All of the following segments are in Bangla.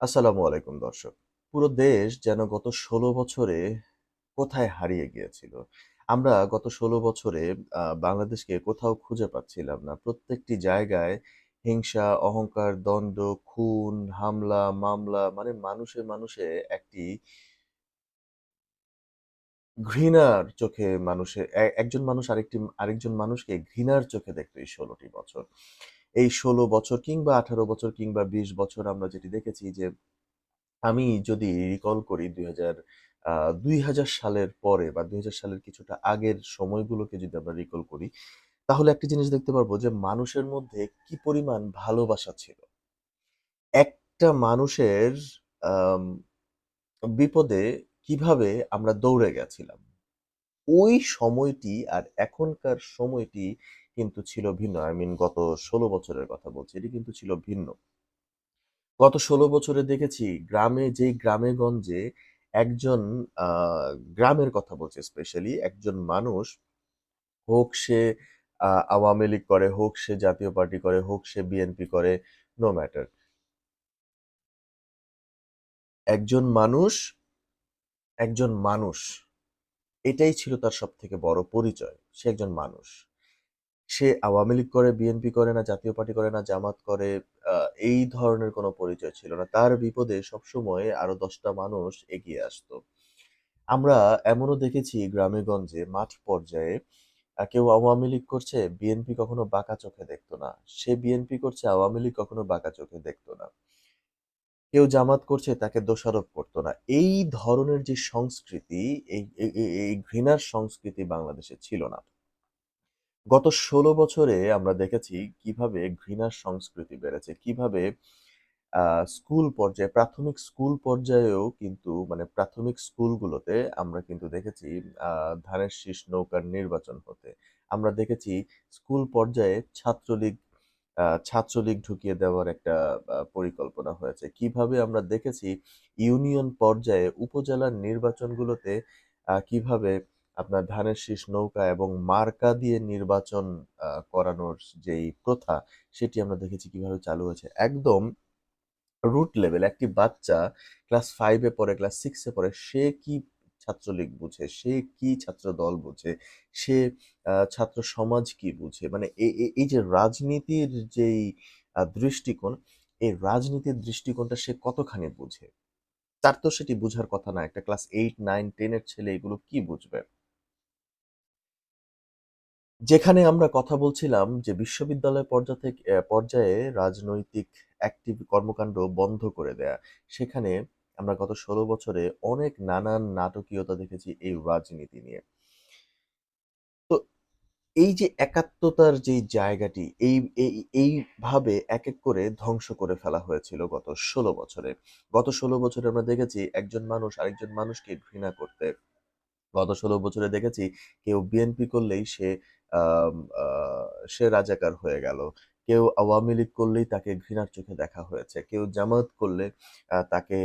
আসসালামু আলাইকুম দর্শক। পুরো দেশ যেন গত ১৬ বছরে কোথায় হারিয়ে গিয়েছিল। আমরা গত ১৬ বছরে বাংলাদেশকে কোথাও খুঁজে পাচ্ছিলাম না। প্রত্যেকটি জায়গায় হিংসা, অহংকার, দ্বন্দ্ব, খুন, হামলা, মামলা মানে মানুষে, মানুষে একটি ঘৃণার চোখে মানুষে এ একজন মানুষ আরেকটি আরেকজন মানুষকে ঘৃণার চোখে দেখত এই ষোলোটি বছর। এই ১৬ বছর কিংবা ১৮ বছর কিংবা ২০ বছর আমরা যেটি দেখেছি যে আমি যদি রিকল করি ২০০০ আ ২০০০ সালের পরে বা ২০০০ সালের কিছুটা আগের সময়গুলোকে যদি আমরা রিকল করি, তাহলে একটি জিনিস দেখতে পারব যে মানুষের মধ্যে কি পরিমাণ ভালোবাসা ছিল। একটা মানুষের বিপদে কীভাবে আমরা দৌড়ে গেছিলাম। ওই সময়টি আর এখনকার সময়টি কিন্তু ছিল ভিন্ন। আই মিন গত ১৬ বছরের কথা বলছি। এটি কিন্তু ছিল ভিন্ন। গত ১৬ বছরে দেখেছি গ্রামে যেই গ্রামে-গঞ্জে একজন আ গ্রামের কথা বলছি স্পেশালি একজন মানুষ হোক সে আওয়ামী লীগ করে, হোক সে জাতীয় পার্টি করে, হোক সে বিএনপি করে, নো ম্যাটার। একজন মানুষ, একজন মানুষ। এটাই ছিল তার সবথেকে বড় পরিচয়। সে একজন মানুষ। সে আওয়ামী লীগ করে, বিএনপি করে না, জাতীয় পার্টি করে না, জামাত করে, এই ধরনের কোনো পরিচয় ছিল না। তার বিপদে সবসময় আরও দশটা মানুষ এগিয়ে আসতো। আমরা এমনও দেখেছি গ্রামে-গঞ্জে মাঠ পর্যায়ে কেউ আওয়ামী লীগ করছে, বিএনপি কখনো বাঁকা চোখে দেখতো না। সে বিএনপি করছে, আওয়ামী লীগ কখনো বাঁকা চোখে দেখতো না। কেউ জামাত করছে, তাকে দোষারোপ করতো না। এই ধরনের যে সংস্কৃতি, এই ঘৃণার সংস্কৃতি বাংলাদেশে ছিল না। গত ১৬ বছরে আমরা দেখেছি কীভাবে ঘৃণার সংস্কৃতি বেড়েছে। কীভাবে স্কুল পর্যায়ে, প্রাথমিক স্কুল পর্যায়েও কিন্তু মানে প্রাথমিক স্কুলগুলোতে আমরা কিন্তু দেখেছি ধানের শীষ নৌকার নির্বাচন হতে। আমরা দেখেছি স্কুল পর্যায়ে ছাত্রলীগ ছাত্রলীগ ঢুকিয়ে দেওয়ার একটা পরিকল্পনা হয়েছে। কীভাবে আমরা দেখেছি ইউনিয়ন পর্যায়ে উপজেলার নির্বাচনগুলোতে কীভাবে আপনার ধানের শীষ নৌকা এবং মার্কা দিয়ে নির্বাচন করানোর যেই প্রথা, সেটি আমরা দেখেছি কীভাবে চালু হয়েছে। একদম রুট লেভেল একটি বাচ্চা ক্লাস 5 এ পড়ে, ক্লাস 6 এ পড়ে, সে কি ছাত্রলীগ বুঝে, সে কি ছাত্র দল বুঝে, সে ছাত্র সমাজ কি বুঝে? মানে এই যে রাজনীতির যেই দৃষ্টিকোণ, এই রাজনীতির দৃষ্টিকোণটা সে কতখানি বুঝে? তার তো সেটি বুঝার কথা না। একটা ক্লাস এইট নাইন টেনের ছেলে এগুলো কি বুঝবে? যেখানে আমরা কথা বলছিলাম যে বিশ্ববিদ্যালয় পর্যা থেকে পর্যায়ে রাজনৈতিক অ্যাক্টিভ কর্মকাণ্ড বন্ধ করে দেয়া। সেখানে আমরা গত ১৬ বছরে অনেক নানান নাটকীয়তা দেখেছি এই রাজনীতি নিয়ে। তো এই যে একাত্মতার যেই জায়গাটি, এই এই এইভাবে এক করে ধ্বংস করে ফেলা হয়েছিল গত ১৬ বছরে। গত ১৬ বছরে আমরা দেখেছি একজন মানুষ আরেকজন মানুষকে ঘৃণা করতে। গত ১৬ বছরে দেখেছি কেউ বিএনপি করলেই সে সে রাজাকার হয়ে গেল। কেউ আওয়ামী লীগ করলেই তাকে ঘৃণার চোখে দেখা হয়েছে। কেউ জামাত করলে তাকে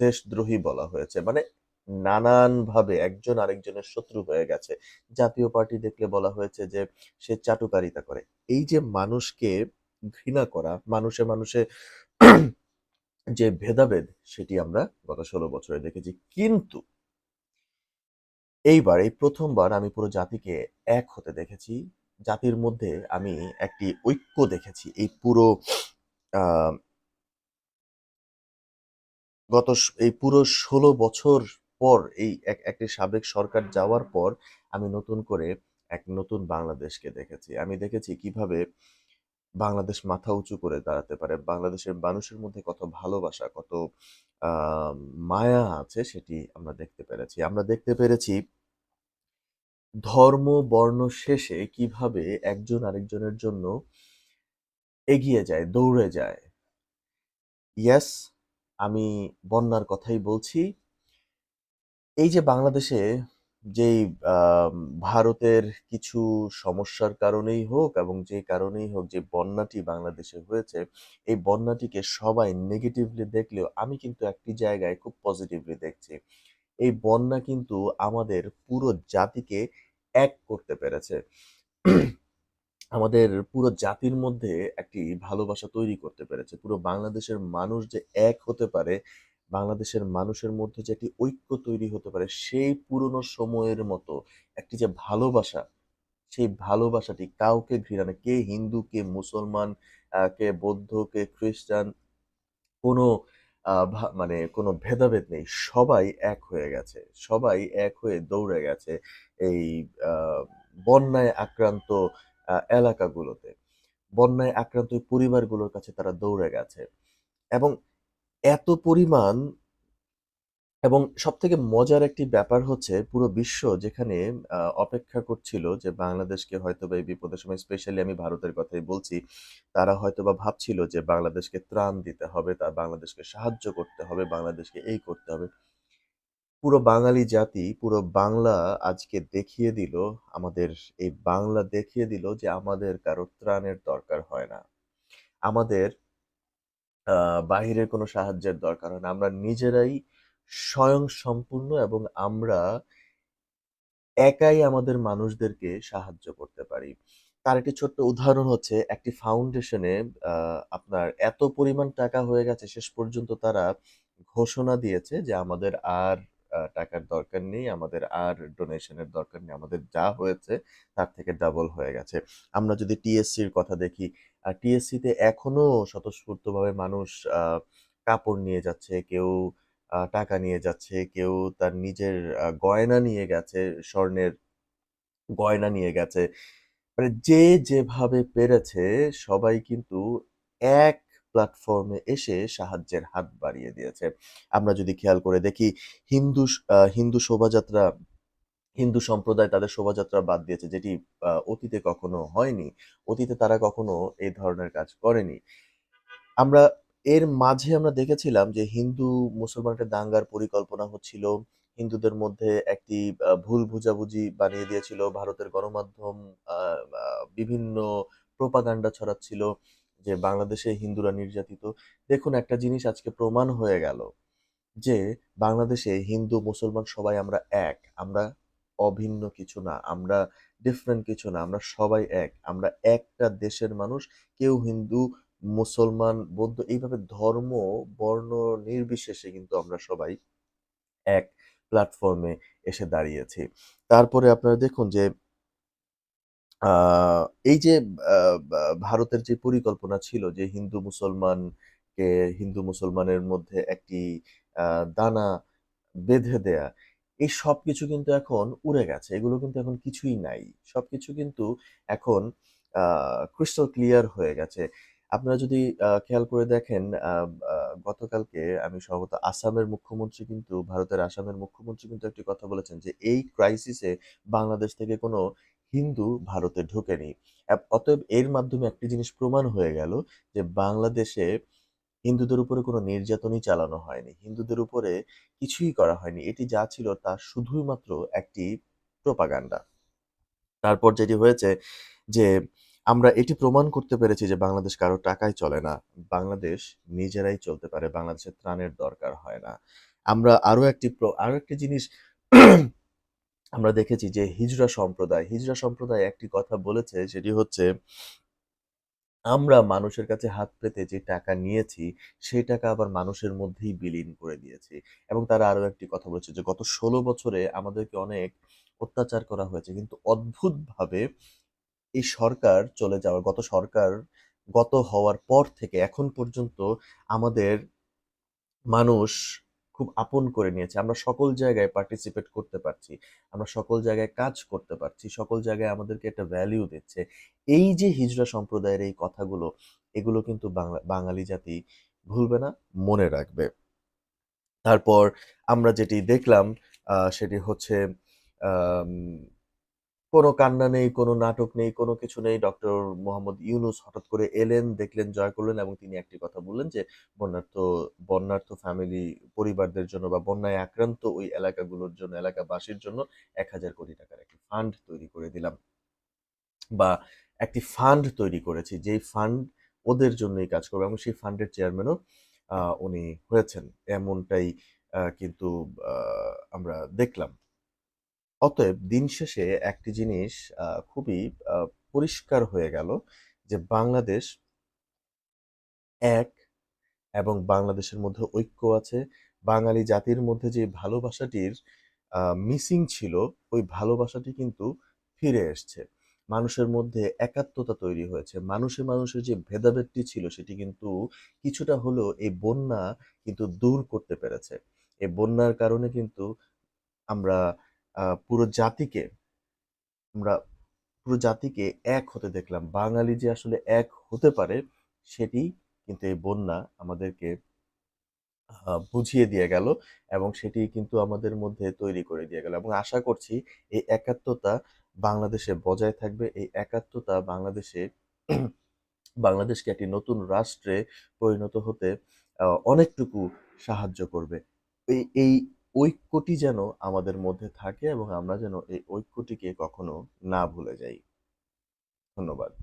দেশদ্রোহী বলা হয়েছে। মানে নানানভাবে একজন আরেকজনের শত্রু হয়ে গেছে। জাতীয় পার্টি দেখলে বলা হয়েছে যে সে চাটুকারিতা করে। এই যে মানুষকে ঘৃণা করা, মানুষে, মানুষে যে ভেদাভেদ সেটি আমরা গত ১৬ বছরে দেখেছি। কিন্তু এইবার এই প্রথমবার আমি পুরো জাতিকে এক হতে দেখেছি। জাতির মধ্যে আমি একটি ঐক্য দেখেছি। এই পুরো গত এই পুরো ১৬ বছর পর এই এক একটি সাবেক সরকার যাওয়ার পর আমি নতুন করে এক নতুন বাংলাদেশকে দেখেছি। আমি দেখেছি কীভাবে বাংলাদেশ মাথা উঁচু করে দাঁড়াতে পারে। বাংলাদেশের মানুষের মধ্যে কত ভালোবাসা, কত মায়া আছে সেটি আমরা দেখতে পেরেছি। আমরা দেখতে পেরেছি ধর্ম, বর্ণ শেষে কীভাবে একজন আরেকজনের জন্য এগিয়ে যায়, দৌড়ে যায়। ইয়াস আমি বন্যার কথাই বলছি। এই যে বাংলাদেশে যেই ভারতের কিছু সমস্যার কারণেই হোক এবং যে কারণেই হোক যে বন্যাটি বাংলাদেশে হয়েছে, এই বন্যাটিকে সবাই নেগেটিভলি দেখলেও আমি কিন্তু একটি জায়গায় খুব পজিটিভলি দেখছি। এই বন্যা কিন্তু আমাদের পুরো জাতিকে এক করতে পেরেছে। আমাদের পুরো জাতির মধ্যে একটি ভালোবাসা তৈরি করতে পেরেছে। পুরো বাংলাদেশের মানুষ যে এক হতে পারে, বাংলাদেশের মানুষের মধ্যে যে একটি ঐক্য তৈরি হতে পারে, সেই পুরনো সময়ের মতো একটি যে ভালোবাসা, সেই ভালোবাসাটি কাউকে ঘৃণা কে হিন্দু, কে মুসলমান, কে বৌদ্ধ, কে খ্রিস্টান কোনো মানে কোনো ভেদাভেদ নেই। সবাই এক হয়ে গেছে। সবাই এক হয়ে দৌড়ে গেছে এই বন্যায় আক্রান্ত এলাকাগুলোতে। বন্যায় আক্রান্ত পরিবারগুলোর কাছে তারা দৌড়ে গেছে। এবং এত পরিমাণ এবং সবথেকে মজার একটি ব্যাপার হচ্ছে পুরো বিশ্ব যেখানে অপেক্ষা করছিল যে বাংলাদেশকে হয়তো বা এই বিপদের সময় স্পেশালি আমি ভারতের কথাই বলছি। তারা হয়তোবা ভাবছিল যে বাংলাদেশকে ত্রাণ দিতে হবে, তা বাংলাদেশকে সাহায্য করতে হবে, বাংলাদেশকে এই করতে হবে। পুরো বাঙালি জাতি, পুরো বাংলা আজকে দেখিয়ে দিল, আমাদের এই বাংলা দেখিয়ে দিল যে আমাদের কারও ত্রাণের দরকার হয় না। আমাদের বাহিরের কোনো সাহায্যের দরকার হয় না। আমরা নিজেরাই স্বয়ংসম্পূর্ণ এবং আমরা একাই আমাদের মানুষদেরকে সাহায্য করতে পারি। তার একটি ছোট্ট উদাহরণ হচ্ছে একটি ফাউন্ডেশনে আপনার এত পরিমাণ টাকা হয়ে গেছে শেষ পর্যন্ত তারা ঘোষণা দিয়েছে যে আমাদের আর টাকার দরকার নেই, আমাদের আর ডোনেশনের দরকার নেই। আমাদের যা হয়েছে তার থেকে ডাবল হয়ে গেছে। আমরা যদি টিএসসির কথা দেখি, টিএসসিতে এখনও স্বতঃস্ফূর্তভাবে মানুষ কাপড় নিয়ে যাচ্ছে, কেউ টাকা নিয়ে যাচ্ছে, কেউ তার নিজের গয়না নিয়ে গেছে, স্বর্ণের গয়না নিয়ে গেছে। মানে যে যেভাবে পেরেছে সবাই কিন্তু এক প্ল্যাটফর্মে এসে সাহায্যের হাত বাড়িয়ে দিয়েছে। আমরা যদি খেয়াল করে দেখি হিন্দু হিন্দু শোভাযাত্রা, হিন্দু সম্প্রদায় তাদের শোভাযাত্রা বাদ দিয়েছে যেটি অতীতে কখনো হয়নি। অতীতে তারা কখনো এই ধরনের কাজ করেনি। আমরা এর মাঝে আমরা দেখেছিলাম যে হিন্দু মুসলমান দাঙ্গার পরিকল্পনা হচ্ছিল। হিন্দুদের মধ্যে একটি ভুল বোঝাবুঝি বানিয়ে দিয়েছিল। ভারতের গণমাধ্যম বিভিন্ন প্রোপাগান্ডা ছড়াচ্ছিল যে বাংলাদেশে হিন্দুরা নির্যাতিত। দেখুন একটা জিনিস আজকে প্রমাণ হয়ে গেল যে বাংলাদেশে হিন্দু মুসলমান সবাই আমরা এক। আমরা অভিন্ন কিছু না। আমরা ডিফারেন্ট কিছু না। আমরা সবাই এক। আমরা একটা দেশের মানুষ। কেউ হিন্দু, মুসলমান, বৌদ্ধ এইভাবে ধর্ম, বর্ণ নির্বিশেষে কিন্তু আমরা সবাই এক প্ল্যাটফর্মে এসে দাঁড়িয়েছি। তারপরে আপনারা দেখুন যে এই যে ভারতের যে পরিকল্পনা ছিল যে হিন্দু মুসলমানকে হিন্দু মুসলমানের মধ্যে একটি দানা বেঁধে দেয়া। এই সবকিছু কিন্তু এখন উড়ে গেছে। এগুলো কিন্তু এখন কিছুই নাই। সবকিছু কিন্তু এখন ক্রিস্টাল ক্লিয়ার হয়ে গেছে। আপনারা যদি খেয়াল করে দেখেন গতকালকে আমি সম্ভবত আসামের মুখ্যমন্ত্রী কিন্তু, ভারতের আসামের মুখ্যমন্ত্রী কিন্তু একটি কথা বলেছেন যে, এই ক্রাইসিসে বাংলাদেশ থেকে কোনো হিন্দু ভারতে ঢোকেনি। অতএব এর মাধ্যমে একটি জিনিস প্রমাণ হয়ে গেল যে, বাংলাদেশে হিন্দুদের উপরে কোনো নির্যাতনই চালানো হয়নি। হিন্দুদের উপরে কিছুই করা হয়নি। এটি যা ছিল তা শুধুই মাত্র একটি প্রোপাগান্ডা। তারপর যেটি হয়েছে যে আমরা এটি প্রমাণ করতে পেরেছি যে বাংলাদেশ কারও টাকায় চলে না। বাংলাদেশ নিজেরাই চলতে পারে। বাংলাদেশের ত্রাণের দরকার হয় না। আমরা আরও একটি প্র আরও একটি জিনিস আমরা দেখেছি যে হিজড়া সম্প্রদায়, হিজড়া সম্প্রদায় একটি কথা বলেছে সেটি হচ্ছে আমরা মানুষের কাছে হাত পেতে যে টাকা নিয়েছি, সেই টাকা আবার মানুষের মধ্যেই বিলীন করে দিয়েছি। এবং তারা আরও একটি কথা বলেছে যে গত ১৬ বছরে আমাদেরকে অনেক অত্যাচার করা হয়েছে। কিন্তু অদ্ভুতভাবে এই সরকার চলে যাওয়ার গত সরকার গত হওয়ার পর থেকে এখন পর্যন্ত আমাদের মানুষ খুব আপন করে নিয়েছে। আমরা সকল জায়গায় পার্টিসিপেট করতে পারছি। আমরা সকল জায়গায় কাজ করতে পারছি। সকল জায়গায় আমাদেরকে একটা ভ্যালিউ দিচ্ছে। এই যে হিজড়া সম্প্রদায়ের এই কথাগুলো, এগুলো কিন্তু বাংলা বাঙালি জাতি ভুলবে না, মনে রাখবে। তারপর আমরা যেটি দেখলাম সেটি হচ্ছে কোনো কান্না নেই, কোনো নাটক নেই, কোনো কিছু নেই। ডক্টর মোহাম্মদ ইউনুস হঠাৎ করে এলেন, দেখলেন, জয় করলেন এবং তিনি একটি কথা বললেন যে বন্যার্থ বন্যার্থ ফ্যামিলি পরিবারদের জন্য বা বন্যায় আক্রান্ত ওই এলাকাগুলোর জন্য, এলাকাবাসীর জন্য এক হাজার কোটি টাকার একটি ফান্ড তৈরি করে দিলাম। বা একটি ফান্ড তৈরি করেছি। যেই ফান্ড ওদের জন্যই কাজ করবে এবং সেই ফান্ডের চেয়ারম্যানও উনি হয়েছেন। এমনটাই কিন্তু আমরা দেখলাম। অতএব দিন শেষে একটি জিনিস খুবই পরিষ্কার হয়ে গেল যে বাংলাদেশ এক এবং বাংলাদেশের মধ্যে ঐক্য আছে। বাঙালি জাতির মধ্যে যে ভালোবাসাটির মিসিং ছিল, ওই ভালোবাসাটি কিন্তু ফিরে এসছে। মানুষের মধ্যে একাত্মতা তৈরি হয়েছে। মানুষে, মানুষের যে ভেদাভেদটি ছিল সেটি কিন্তু কিছুটা হলেও এই বন্যা কিন্তু দূর করতে পেরেছে। এই বন্যার কারণে কিন্তু আমরা পুরো জাতিকে, আমরা পুরো জাতিকে এক হতে দেখলাম। বাঙালি যে আসলে এক হতে পারে, সেটি কিন্তু এই বন্যা আমাদেরকে বুঝিয়ে দিয়ে গেল এবং সেটি কিন্তু আমাদের মধ্যে তৈরি করে দিয়ে গেল এবং আশা করছি এই একাত্মতা বাংলাদেশে বজায় থাকবে। এই একাত্মতা বাংলাদেশে, বাংলাদেশকে একটি নতুন রাষ্ট্রে পরিণত হতে অনেকটুকু সাহায্য করবে। এই এই ঐক্যটি যেন আমাদের মধ্যে থাকে এবং আমরা যেন এই ঐক্যটিকে কখনো না ভুলে যাই। ধন্যবাদ।